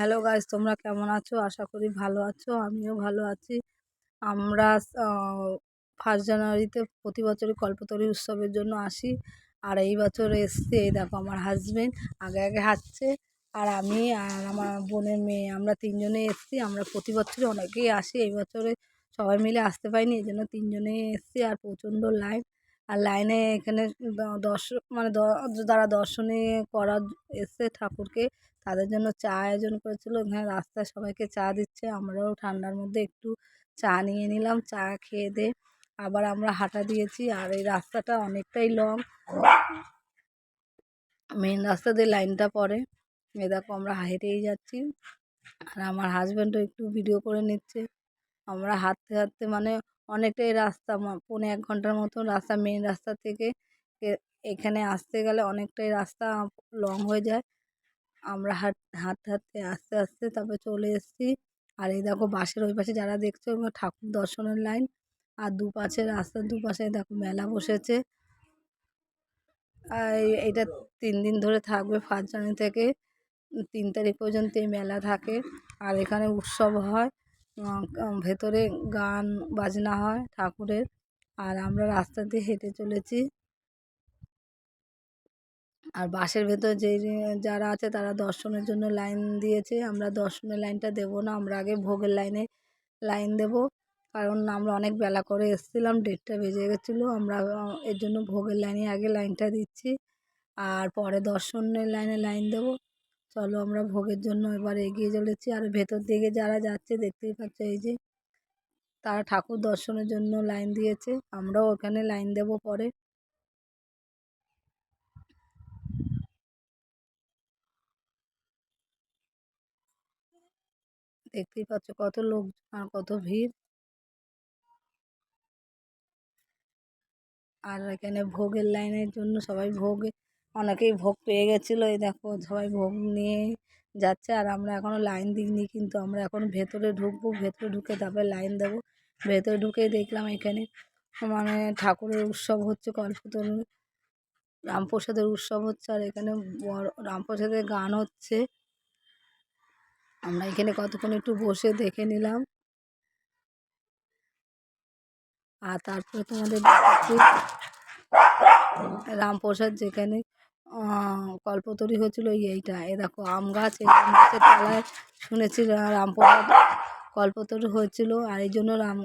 Hello guys, তোমরা কেমন আছো? আশা করি ভালো আছো, আমিও ভালো আছি। আমরা ফার্স্ট জানুয়ারিতে প্রতি বছরই কল্পতরু উৎসবের জন্য আসি। আর এই বছর এসছে, এই দেখো আমার হাজবেন্ড আগে আগে হাঁটছে। আর আমি আর আমার বোনের মেয়ে, আমরা তিনজনে এসছি। আমরা প্রতি বছরই অনেকেই আসি। এই বছরে সবাই মিলে আসতে পারিনি, এই জন্য তিনজনেই এসছি। আর প্রচণ্ড লাইন আর লাইনে এখানে দর্শক মানে যারা দর্শনে করার এসছে ঠাকুরকে, তাদের জন্য চা আয়োজন করেছিল। এখানে রাস্তায় সবাইকে চা দিচ্ছে। আমরাও ঠান্ডার মধ্যে একটু চা নিয়ে নিলাম, চা খেয়ে দিয়ে আবার আমরা হাঁটা দিয়েছি আর এই রাস্তাটা অনেকটাই লং। মেন রাস্তা দিয়ে লাইনটা পড়ে। এ দেখো আমরা হেঁটেই যাচ্ছি। আর আমার হাজব্যান্ডও একটু ভিডিও করে নিচ্ছে। আমরা হাঁটতে হাঁটতে মানে অনেকটাই রাস্তা পৌনে এক ঘণ্টার মতন রাস্তা মেন রাস্তা থেকে এখানে আসতে গেলে অনেকটাই রাস্তা লং হয়ে যায়। আমরা হাঁট হাঁটতে হাঁটতে আস্তে আস্তে তারপরে চলে এসেছি। আর এই দেখো বাসের ওই পাশে যারা দেখছ ঠাকুর দর্শনের লাইন আর দুপাশে রাস্তার দুপাশে দেখো মেলা বসেছে। আর এইটা তিন দিন ধরে থাকবে ফার্স্ট জানুয়ারি থেকে। তিন তারিখ পর্যন্ত এই মেলা থাকে। আর এখানে উৎসব হয়। ভেতরে গান, বাজনা হয় ঠাকুরের। আর আমরা রাস্তা দিয়ে হেঁটে চলেছি। আর বাসের ভেতর যে, যারা আছে তারা দর্শনের জন্য লাইন দিয়েছে। আমরা দর্শনের লাইনটা দেবো না, আমরা আগে ভোগের লাইনে লাইন দেব। কারণ আমরা অনেক বেলা করে এসেছিলাম ডেটটা বেজে গেছিল। আমরা এর জন্য ভোগের লাইনে আগে লাইনটা দিচ্ছি। আর পরে দর্শনের লাইনে লাইন দেব। চলো আমরা ভোগের জন্য এবার এগিয়ে চলেছি। আর ভেতর দিকে যারা যাচ্ছে, দেখতেই পাচ্ছ এই যে তারা ঠাকুর দর্শনের জন্য লাইন দিয়েছে। আমরাও ওখানে লাইন দেব পরে। দেখতেই পাচ্ছ কত লোক আর কত ভিড়। আর এখানে ভোগের লাইনের জন্য সবাই ভোগ অনেকেই ভোগ পেয়ে গেছিল, এই দেখো সবাই ভোগ নিয়ে যাচ্ছে। আর আমরা এখনও লাইন দিইনি, কিন্তু আমরা এখন ভেতরে ঢুকবো, ভেতরে ঢুকে তারপরে লাইন দেবো। ভেতরে ঢুকেই দেখলাম এখানে মানে ঠাকুরের উৎসব হচ্ছে, কল্পতরু রামপ্রসাদের উৎসব হচ্ছে, আর এখানে রামপ্রসাদের গান হচ্ছে। আমরা এখানে কতক্ষণ একটু বসে দেখে নিলাম। আর তারপরে তোমাদের রামপ্রসাদ যেখানে কল্পতরু হয়েছিল এইটা। এ দেখো, আম গাছ, এই আম গাছের তলায় শুনেছি রামপ্রসাদ কল্পতরু হয়েছিল। আর এই জন্য রাম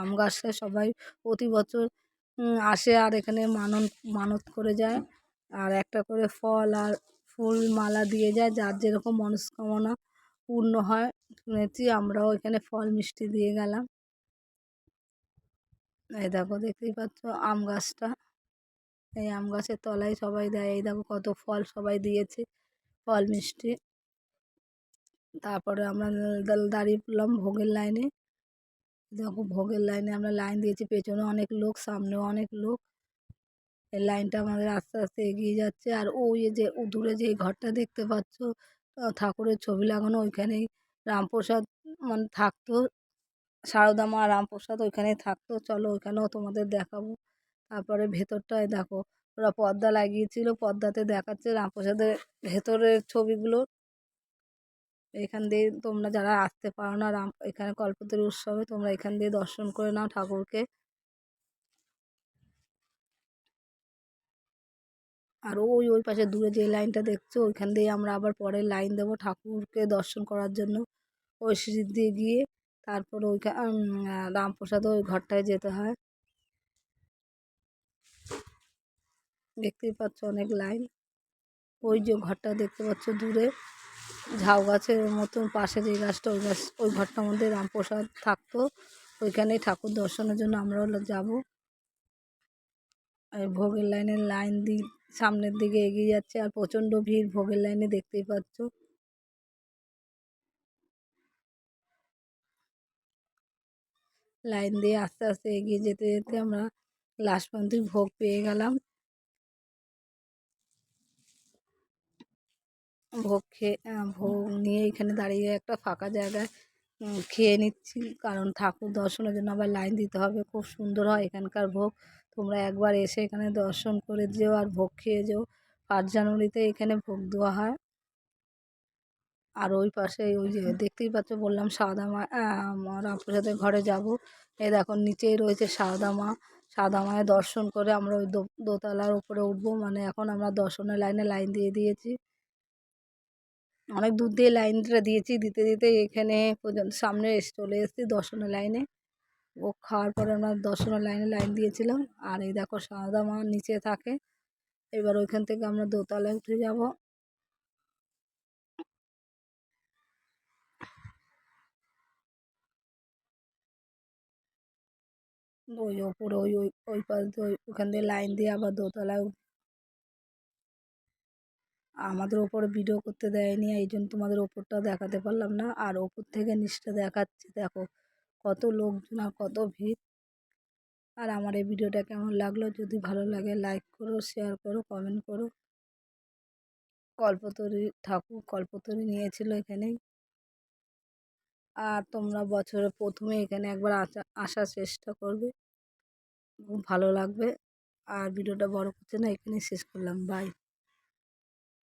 আম গাছটা সবাই প্রতি বছর আসে আর এখানে মানত মানত করে যায়। আর একটা করে ফল আর ফুল মালা দিয়ে যায়, যার যেরকম মনস্কামনা পূর্ণ হয়। শুনেছি, আমরাও এখানে ফল মিষ্টি দিয়ে গেলাম। এই দেখো, দেখতেই পাচ্ছ আম গাছটা। এই আম গাছের তলায় সবাই দেয়। এই দেখো কত ফল সবাই দিয়েছে, ফল, মিষ্টি। তারপরে আমরা দাঁড়িয়ে পড়লাম ভোগের লাইনে। দেখো ভোগের লাইনে আমরা লাইন দিয়েছি, পেছনে অনেক লোক, সামনেও অনেক লোক। এই লাইনটা আমাদের আস্তে আস্তে এগিয়ে যাচ্ছে। আর ওই যে দূরে যে ঘরটা দেখতে পাচ্ছ ঠাকুরের ছবি লাগানো, ওইখানেই রামপ্রসাদ মানে থাকতো। সারদা মা রামপ্রসাদ ওইখানেই থাকতো। চলো ওইখানেও তোমাদের দেখাবো। তারপরে ভেতরটায় দেখো ওরা পর্দা লাগিয়েছিল, পর্দাতে দেখাচ্ছে রামপ্রসাদের ভেতরের ছবিগুলো। এখান দিয়ে তোমরা যারা আসতে পারো না, রাম, এখানে কল্পতরু উৎসবে তোমরা এখান দিয়ে দর্শন করে নাও ঠাকুরকে। আর ওই ওই পাশে দূরে যে লাইনটা দেখছ, ওইখান দিয়ে আমরা আবার পরে লাইন দেবো ঠাকুরকে দর্শন করার জন্য। ওই সিঁড়ি দিয়ে গিয়ে তারপর ওইখান রামপ্রসাদ ওই ঘরটায় যেতে হয়। দেখতেই পাচ্ছ অনেক লাইন। ওই যে ঘরটা দেখতে পাচ্ছ দূরে। ঝাউ গাছের মতন পাশে যে গাছটা, ওই গাছ, ওই ঘরটার মধ্যে রামপ্রসাদ থাকতো। ওইখানেই ঠাকুর দর্শনের জন্য আমরাও যাব। আর ভোগের লাইনের লাইন দিই সামনের দিকে এগিয়ে যাচ্ছে আর প্রচণ্ড ভিড় ভোগের লাইনে দেখতেই পাচ্ছ। লাইন দিয়ে আস্তে আস্তে এগিয়ে যেতে যেতে আমরা লাস্ট পর্যন্ত ভোগ পেয়ে গেলাম। ভোগ খেয়ে ভোগ নিয়ে এখানে দাঁড়িয়ে একটা ফাঁকা জায়গায় খেয়ে নিচ্ছি। কারণ ঠাকুর দর্শনের জন্য আবার লাইন দিতে হবে। খুব সুন্দর হয় এখানকার ভোগ। তোমরা একবার এসে এখানে দর্শন করে যেও আর ভোগ খেয়ে যেও। পাঁচ জানুয়ারিতে এখানে ভোগ দেওয়া হয়। আর ওই পাশে ওই যে দেখতেই পাচ্ছ, বললাম সারদা মা রামপ্রসাদের ঘরে যাব। এই দেখো, নিচেই রয়েছে সারদা মা সাদা মায়ের দর্শন করে আমরা ওই দোতলার উপরে উঠবো। মানে এখন আমরা দর্শনের লাইনে লাইন দিয়ে দিয়েছি। অনেক দূর দিয়ে লাইনটা দিয়েছি, দিতে দিতে এখানে পর্যন্ত সামনে চলে এসেছি দর্শনের লাইনে। ও খাওয়ার পরে আমরা দর্শনের লাইনে লাইন দিয়েছিলাম। আর এই দেখো সাদা মা নিচে থাকে। এবার ওইখান থেকে আমরা দোতলায় উঠে যাব। ওই ওপরে ওই ওই ওই পাশ দিয়ে ওই, ওখান দিয়ে লাইন দিয়ে আবার দোতলায় আমাদের ওপরে ভিডিও করতে দেয়নি, এই জন্য তোমাদের ওপরটা দেখাতে পারলাম না। আর ওপর থেকে নিচটা দেখাচ্ছি, দেখো কত লোকজন আর কত ভিড়। আর আমার এই ভিডিওটা কেমন লাগল, যদি ভালো লাগে লাইক করো শেয়ার করো কমেন্ট করো। কল্পতরু ঠাকুর কল্পতরি নিয়েছিল এখানেই আর তোমরা বছরের প্রথমে এখানে একবার আসা, আসার চেষ্টা করবে। খুব ভালো লাগবে। আর ভিডিওটা বড় করছে না, এখানেই শেষ করলাম। বাই